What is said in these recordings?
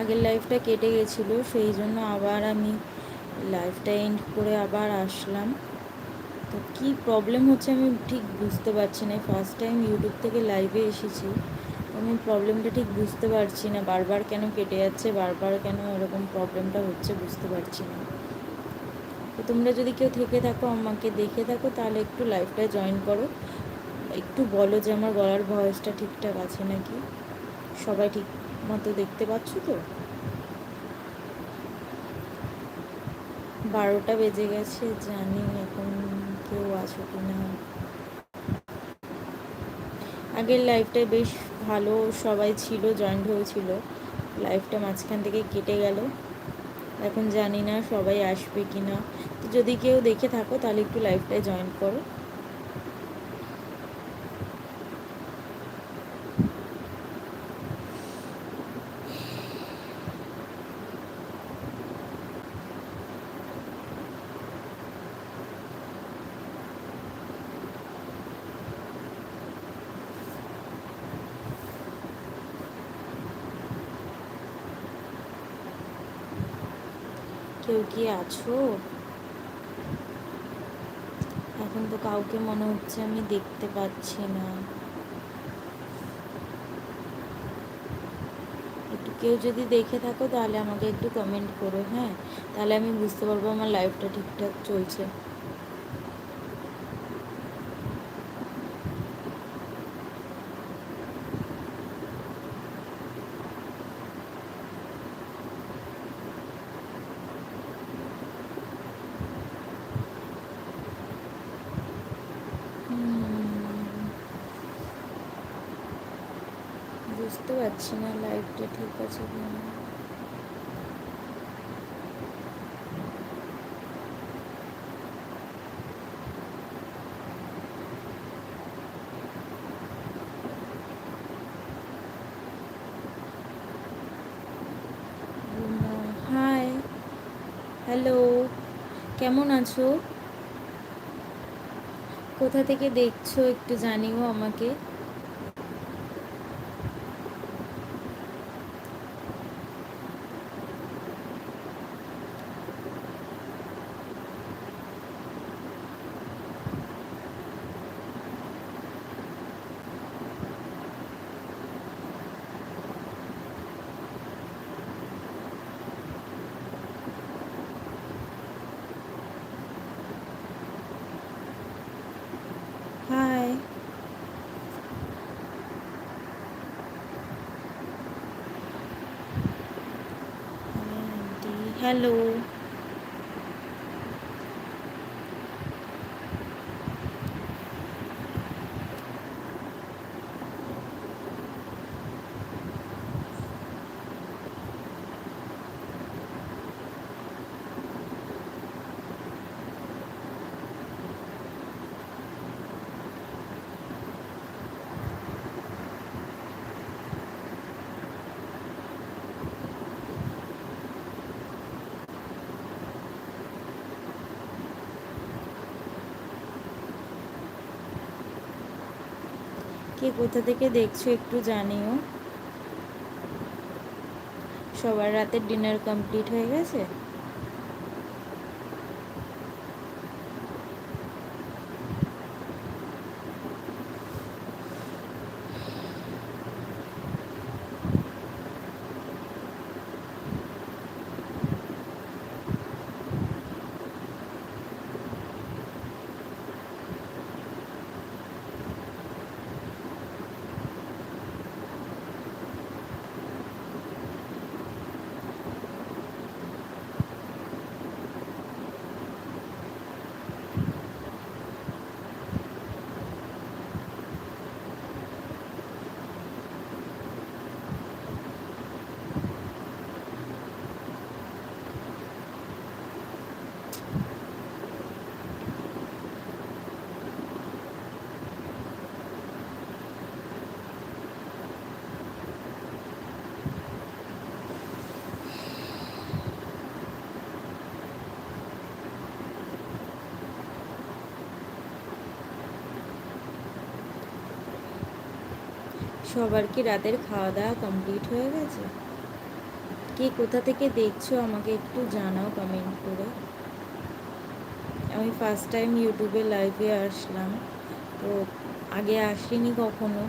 আগের লাইফটা কেটে গেছিল, সেই জন্য আবার আমি লাইফটা এন্ড করে আবার আসলাম। তো কী প্রবলেম হচ্ছে আমি ঠিক বুঝতে পারছি না। ফার্স্ট টাইম ইউটিউব থেকে লাইভে এসেছি। আমি প্রবলেমটা ঠিক বুঝতে পারছি না। বারবার কেন কেটে যাচ্ছে? বারবার কেন এরকম প্রবলেমটা হচ্ছে? বুঝতে পারছি না। তো তোমরা যদি কেউ থেকে থাকো, আমাকে দেখে থাকো, তাহলে একটু লাইভটায় জয়েন করো। একটু বলো যে আমার গলার ভয়েসটা ঠিকঠাক আছে নাকি? সবাই ঠিক মতো দেখতে পাচ্ছ তো? বারোটা বেজে গেছে, জানি এখন কেউ আছো কি না আগের লাইফটায় বেশ ভালো, সবাই ছিল জয়েন্ট হয়েছিল। লাইফটা মাঝখান থেকে কেটে গেল। এখন জানি না সবাই আসবে কি না তো যদি কেউ দেখে থাকো, তাহলে একটু লাইফটায় জয়েন করো। কি আছো? এখন তো কাউকে মনে হচ্ছে আমি দেখতে পাচ্ছি না। একটু কেউ যদি দেখে থাকো তাহলে আমাকে একটু কমেন্ট করো হ্যাঁ? তাহলে আমি বুঝতে পারব আমার লাইফটা ঠিকঠাক চলছে বুঝতে পারছি না লাইফটা ঠিক আছে হাই হ্যালো কেমন আছো? কোথা থেকে দেখছ একটু জানিও আমাকে হাই হ্যালো কে কোথা থেকে দেখছ একটু জানিও। সবার রাতের ডিনার কমপ্লিট হয়ে গেছে? সবার কি রাতের খাওয়া দাওয়া কমপ্লিট হয়ে গেছে? কে কোথা থেকে দেখছ আমাকে একটু জানাও কমেন্ট করে। আমি ফার্স্ট টাইম ইউটিউবে লাইভে আসলাম, তো আগে আসিনি কখনো।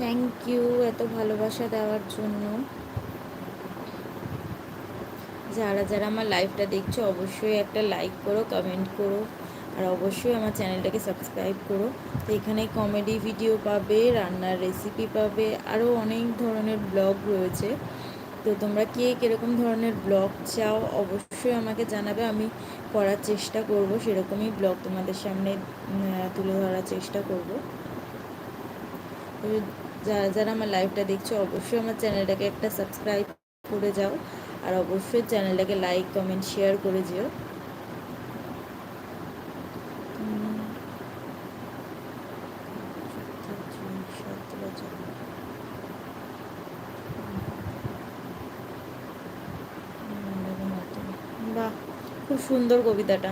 থ্যাংক ইউ এত ভালোবাসা দেওয়ার জন্য। যারা যারা আমার লাইভটা দেখছ, অবশ্যই একটা লাইক করো কমেন্ট করো, আর অবশ্যই আমার চ্যানেলটাকে সাবস্ক্রাইব করো। তো এখানে কমেডি ভিডিও পাবে, রান্নার রেসিপি পাবে আরও অনেক ধরনের ব্লগ রয়েছে। তো তোমরা কে কীরকম ধরনের ব্লগ চাও, অবশ্যই আমাকে জানাবে, আমি করার চেষ্টা করব, সেরকমই ব্লগ তোমাদের সামনে তুলে ধরার চেষ্টা করব। যারা যারা আমার লাইভটা দেখছ, অবশ্যই আমার চ্যানেলটাকে একটা সাবস্ক্রাইব করে যাও। আর অবশ্যই চ্যানেলটাকে লাইক কমেন্ট শেয়ার করে যেও। খুব সুন্দর কবিতাটা।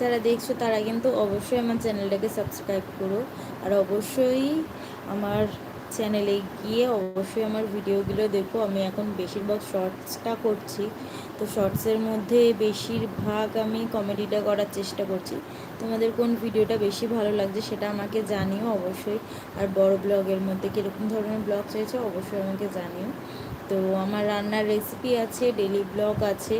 যারা দেখছ তারা কিন্তু অবশ্যই আমার চ্যানেলটাকে সাবস্ক্রাইব করো। আর অবশ্যই আমার চ্যানেলে গিয়ে অবশ্যই আমার ভিডিওগুলো দেখো। আমি এখন বেশিরভাগ শর্টসটা করছি। তো শর্টসের মধ্যে বেশিরভাগ আমি কমেডিটা করার চেষ্টা করছি। তোমাদের কোন ভিডিওটা বেশি ভালো লাগছে সেটা আমাকে জানিও অবশ্যই। আর বড় ব্লগের মধ্যে কীরকম ধরনের ব্লগ চাইছো অবশ্যই আমাকে জানিও। তো আমার রান্নার রেসিপি আছে ডেলি ব্লগ আছে,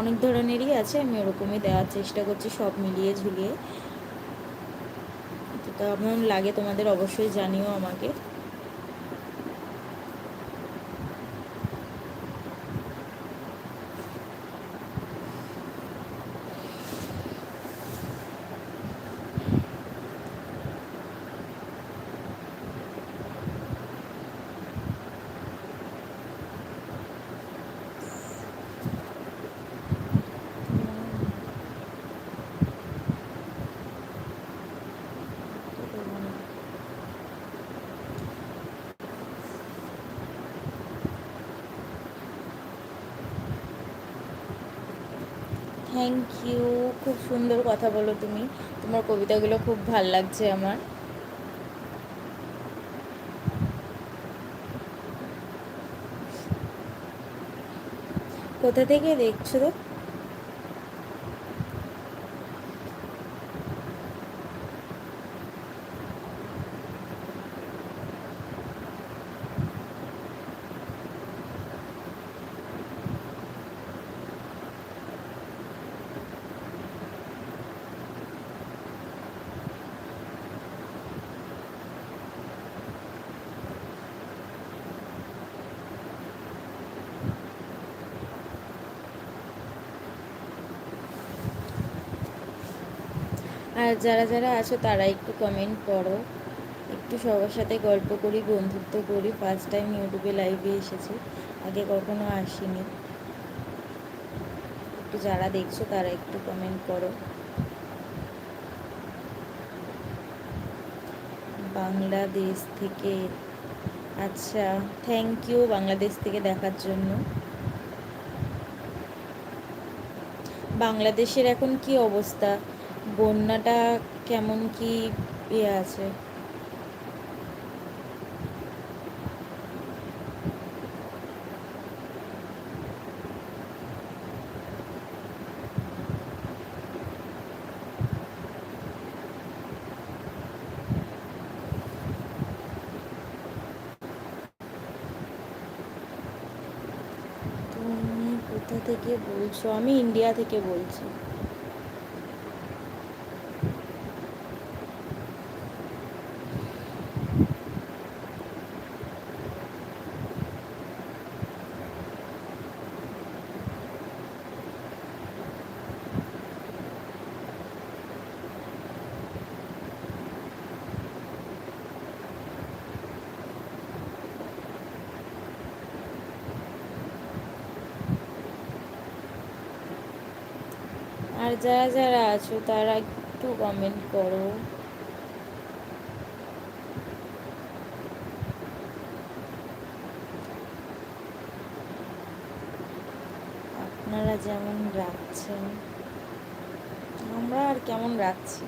অনেক ধরনেরই আছে, আমি ওরকমই দেওয়ার চেষ্টা করছি, সব মিলিয়ে ঝুলিয়ে। তো কেমন লাগে তোমাদের অবশ্যই জানিও আমাকে। থ্যাংক ইউ খুব সুন্দর কথা বলো তুমি। তোমার কবিতাগুলো খুব ভালো লাগছে আমার। কোথা থেকে দেখছ? আর যারা যারা আছো তারা একটু কমেন্ট করো। একটু সবার সাথে গল্প করি, বন্ধুত্ব করি। ফার্স্ট টাইম ইউটিউবে লাইভে এসেছি। আগে কখনো আসিনি। একটু যারা দেখছ তারা একটু কমেন্ট করো। বাংলাদেশ থেকে আচ্ছা থ্যাংক ইউ বাংলাদেশ থেকে দেখার জন্য। বাংলাদেশের এখন কি অবস্থা? বন্যাটা কেমন কি ইয়ে আছে? থেকে বলছো? আমি ইন্ডিয়া থেকে বলছি। যারা যারা আছো তারা একটু কমেন্ট করো। আপনারা যেমন রাখছেন আমরা আর কেমন রাখছি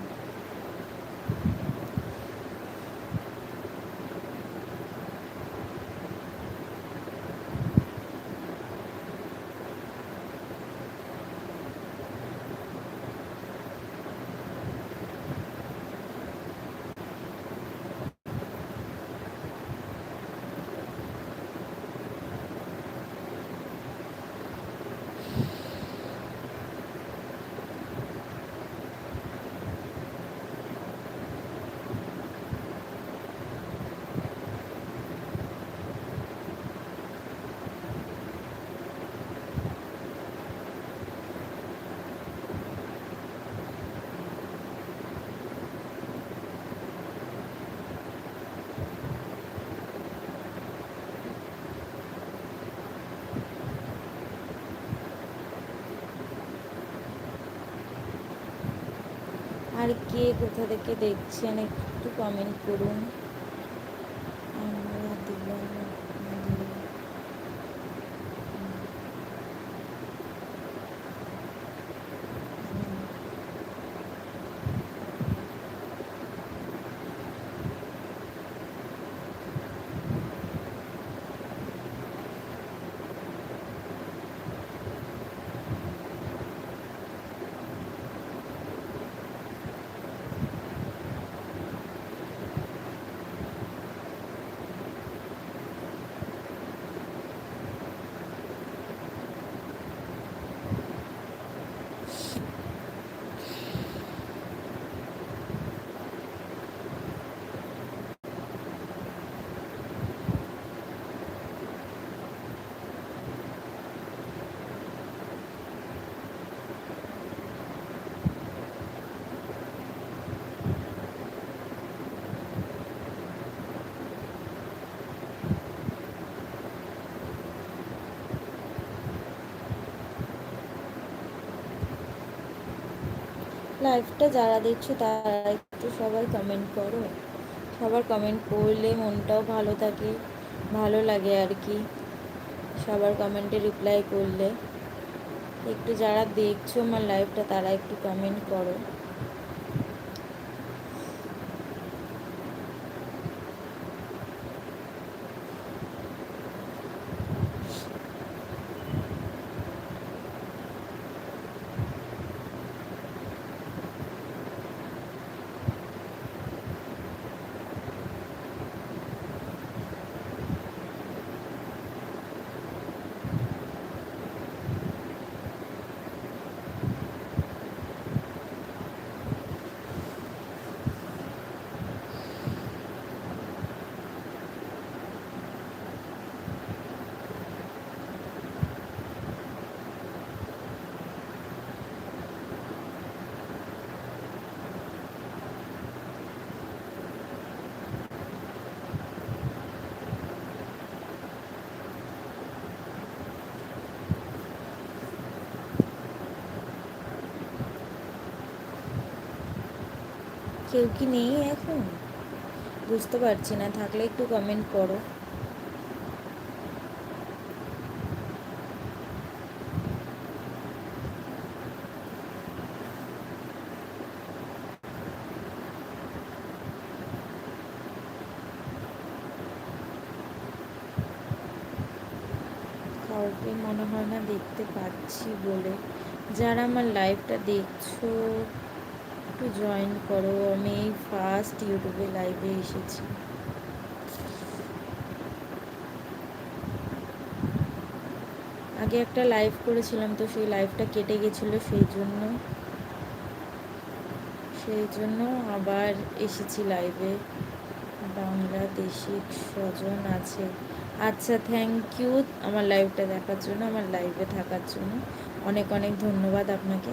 আর কে কোথা থেকে দেখছেন একটু কমেন্ট করুন। লাইভটা যারা দেখছ, তারা একটু সবাই কমেন্ট করো। সবার কমেন্ট করলে মনটাও ভালো থাকে, ভালো লাগে আর কি। সবার কমেন্টে রিপ্লাই করলে। একটু যারা দেখছ আমার লাইফটা তারা একটু কমেন্ট করো। কেউ কি নেই এখন? বুঝতে পারছি না, থাকলে একটু কমেন্ট করো। কাউকে মনে হয় না দেখতে পাচ্ছি বলে। যারা আমার লাইভটা দেখছ একটু জয়েন করো। আমি ফার্স্ট ইউটিউবে লাইভে এসেছি। আগে একটা লাইভ করেছিলাম, তো সেই লাইভটা কেটে গেছিল সেই জন্য। সেই জন্য আবার এসেছি লাইভে বাংলাদেশি স্বজন আছে। আচ্ছা থ্যাংক ইউ আমার লাইভটা দেখার জন্য, আমার লাইভে থাকার জন্য। অনেক অনেক ধন্যবাদ আপনাকে।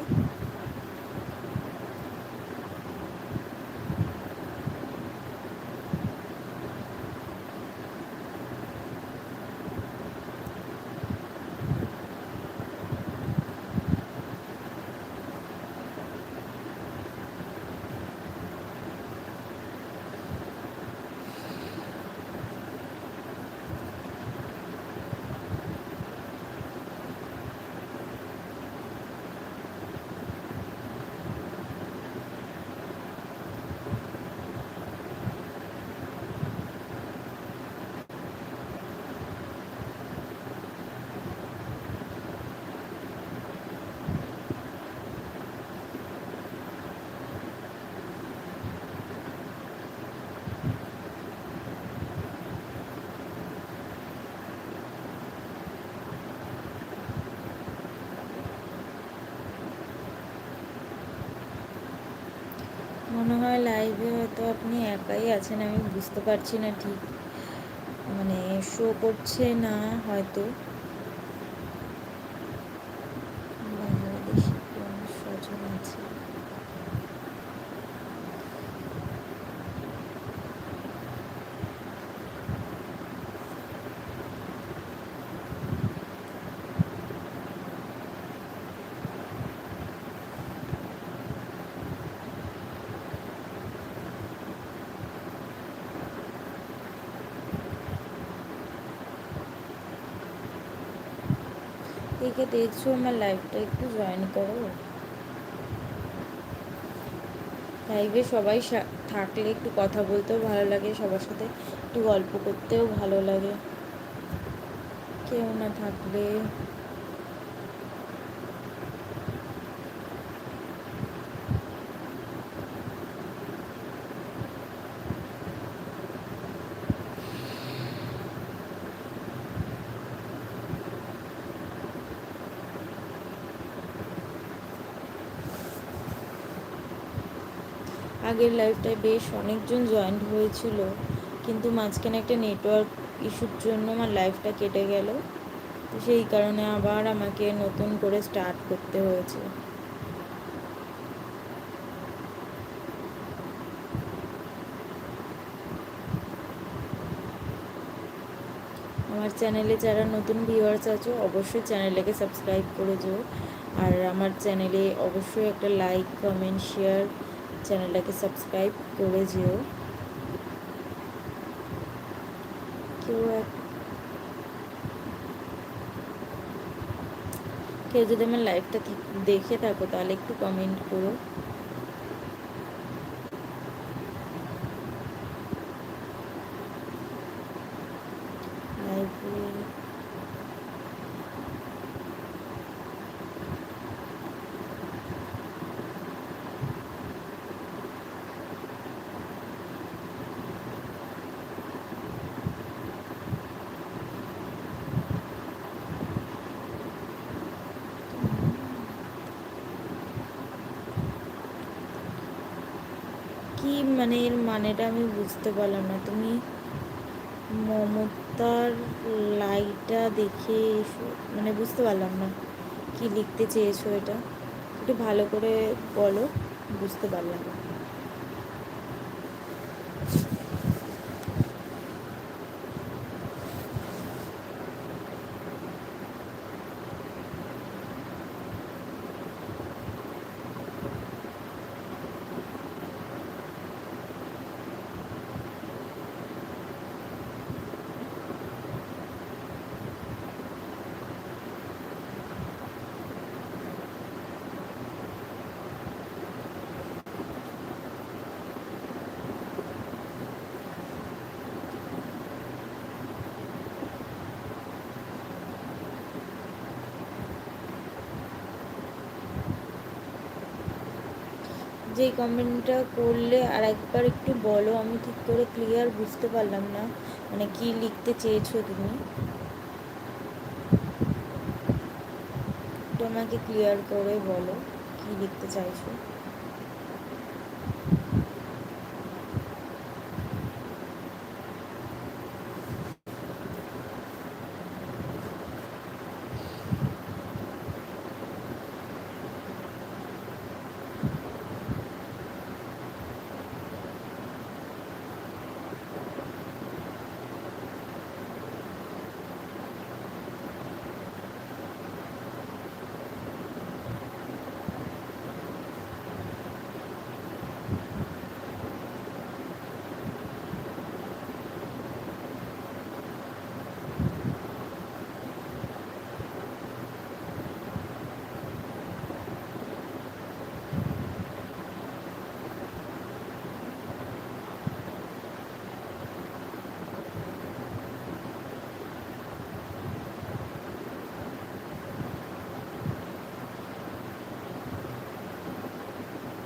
মনে হয় লাইভে হয়তো আপনি একাই আছেন, আমি বুঝতে পারছি না ঠিক। মানে শো করছে না হয়তো বাংলাদেশি কোন স্বজন আছে কে কে দেখছ আমার লাইভটা একটু জয়েন করো। লাইভে সবাই থাকলে একটু কথা বলতেও ভালো লাগে, সবার সাথে একটু গল্প করতেও ভালো লাগে। কেউ না থাকলে আগের লাইভটায় বেশ অনেকজন জয়েন্ট হয়েছিল, কিন্তু মাঝখানে একটা নেটওয়ার্ক ইস্যুর জন্য আমার লাইফটা কেটে গেল। তো সেই কারণে আবার আমাকে নতুন করে স্টার্ট করতে হয়েছে। আমার চ্যানেলে যারা নতুন ভিউয়ার্স আছো, অবশ্যই চ্যানেলটাকে সাবস্ক্রাইব করে যেও আর আমার চ্যানেলে অবশ্যই একটা লাইক কমেন্ট শেয়ার চ্যানেলটাকে সাবস্ক্রাইব করে যেও। কেউ এক কেউ যদি আমার লাইভটা দেখে থাকো, তাহলে একটু কমেন্ট করো লাইভে কি মানে এর মানেটা আমি বুঝতে পারলাম না। তুমি মমতার লাইটা দেখে এসো। মানে বুঝতে পারলাম না কি লিখতে চেয়েছো এটা। একটু ভালো করে বলো, বুঝতে পারলাম না। যে কমেন্টটা করলে আর একবার একটু বলো, আমি ঠিক করে ক্লিয়ার বুঝতে পারলাম না। মানে কি লিখতে চেয়েছো তুমি? তোমাকে ক্লিয়ার করে বলো, কি লিখতে চাইছো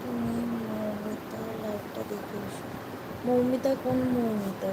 তুমি মৌমিতা লাইভটা দেখে এসো মৌমিতা কোন মৌমিতা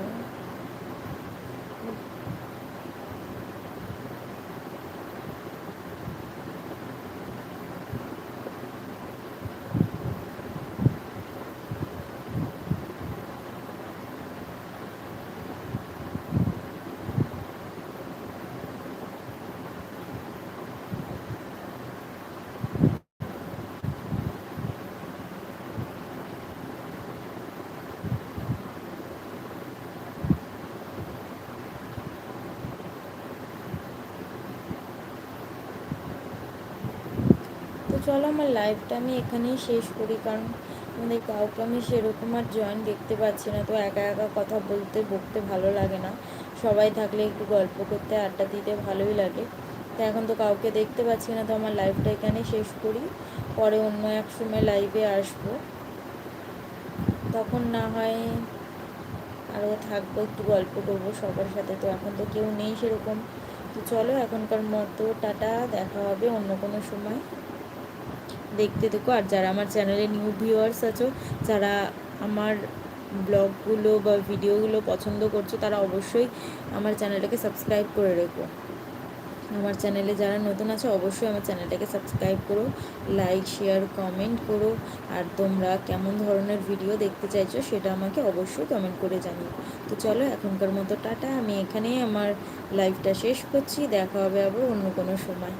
তো চলো, আমার লাইভটা আমি এখানেই শেষ করি, কারণ আমাদের কাউকে আমি সেরকম আর জয়েন দেখতে পাচ্ছি না। তো একা একা কথা বলতে, বকতে ভালো লাগে না। সবাই থাকলে একটু গল্প করতে, আড্ডা দিতে ভালোই লাগে। তো এখন তো কাউকে দেখতে পাচ্ছি না, তো আমার লাইভটা এখানেই শেষ করি। পরে অন্য এক সময় লাইভে আসব। তখন না হয় আরও থাকব, একটু গল্প করব সবার সাথে। তো এখন তো কেউ নেই সেরকম। তো চলো, এখনকার মতো টাটা, দেখা হবে অন্য কোনো সময়। দেখতে দেখো আর যারা আমার চ্যানেলে নিউ ভিউয়ার্স আছো, যারা আমার ব্লগগুলো বা ভিডিওগুলো পছন্দ করছ, তারা অবশ্যই আমার চ্যানেলটাকে সাবস্ক্রাইব করে রেখো। আমার চ্যানেলে যারা নতুন আছে, অবশ্যই আমার চ্যানেলটাকে সাবস্ক্রাইব করো লাইক শেয়ার কমেন্ট করো। আর তোমরা কেমন ধরনের ভিডিও দেখতে চাইছো, সেটা আমাকে অবশ্যই কমেন্ট করে জানিও। তো চলো, এখনকার মতো টাটা। আমি এখানেই আমার লাইভটা শেষ করছি। দেখা হবে আবার অন্য কোনো সময়।